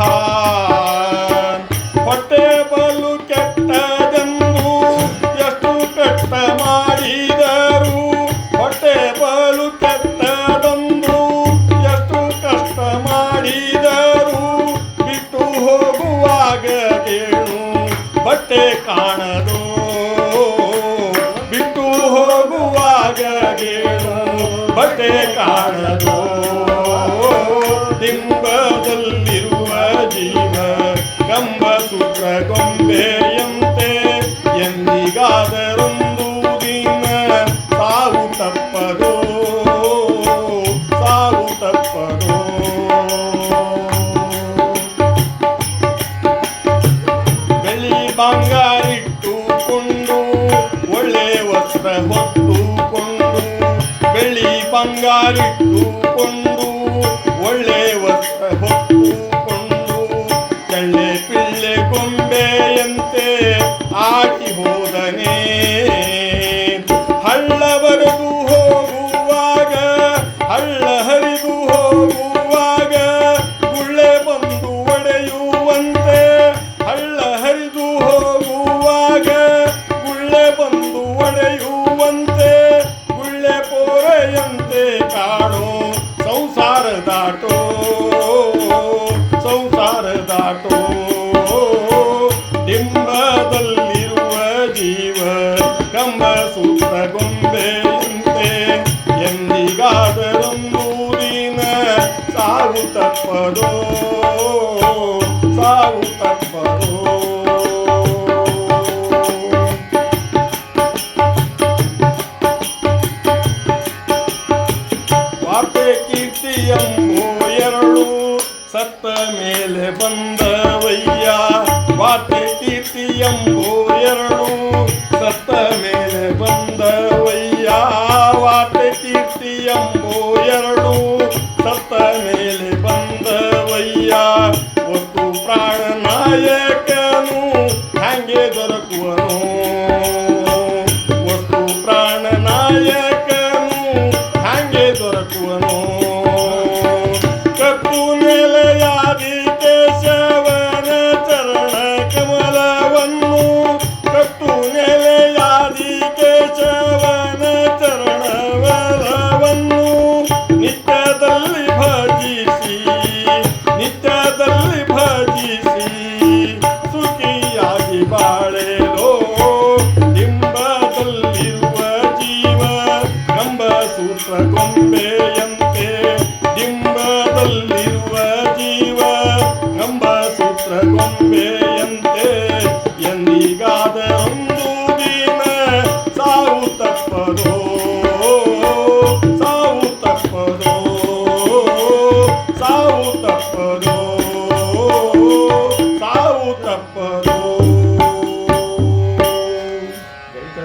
ಆಯಿತಿದೆ ಹೊಟ್ಟೆ ಬಲು ಕೆಟ್ಟದೆಂದು ಎಷ್ಟು ಕಷ್ಟ ಮಾಡಿದರು ಹೊಟ್ಟೆ ಬಲು ಕೆಟ್ಟದೆಂದು ಎಷ್ಟು ಕಷ್ಟ ಮಾಡಿದರು ಬಿಟ್ಟು ಹೋಗುವಾಗ ಗೇಣು ಬಟ್ಟೆ ಕಾಣದು. ಬಿಟ್ಟು ಹೋಗುವಾಗ ಗೇಣು ಬಟ್ಟೆ ಕಾಣದು. ಡಿಂಬದಲ್ಲಿರುವ ವಸ್ತ್ರ ಹೊತ್ತುಕೊಂಡು ಬೆಳ್ಳಿ ಬಂಗಾರಿಟ್ಟುಕೊಂಡು ಒಳ್ಳೆ ಡಿಂಬದಲ್ಲಿರುವ ಜೀವ ಕಂಬ ಸೂತ್ರ ಗೊಂಬೆಯಂತೆ ಎಂದಿಗಾದರೊಂದು ದಿನ ಸಾವು ತಪ್ಪದೋ ಕೀರ್ತಿ ಎಂಬೋ ಎರಡು ಸತ್ತ ಮೇಲೆ ಬಂದವಯ್ಯ ವಾರ್ತೆ ಕೀರ್ತಿ ಎಂಬೋ ಎರಡು ಸತ್ತ ಮೇಲೆ ಕಪ್ಪು ನೆಲೆಯಾದಿ ಕೇಶವನ ಚರಣವಲವನ್ನು ನಿತ್ಯದಲ್ಲಿ ಭಜಿಸಿ ನಿತ್ಯದಲ್ಲಿ ಭಜಿಸಿ, ಸುಖಿಯಾಗಿ ಬಾಳೆಲೋ ಡಿಂಬದಲ್ಲಿರುವ ಜೀವ ಕಂಬ ಸೂತ್ರ ಗೊಂಬೆಯಂತೆ ಡಿಂಬದಲ್ಲಿ ತಪ್ಪದ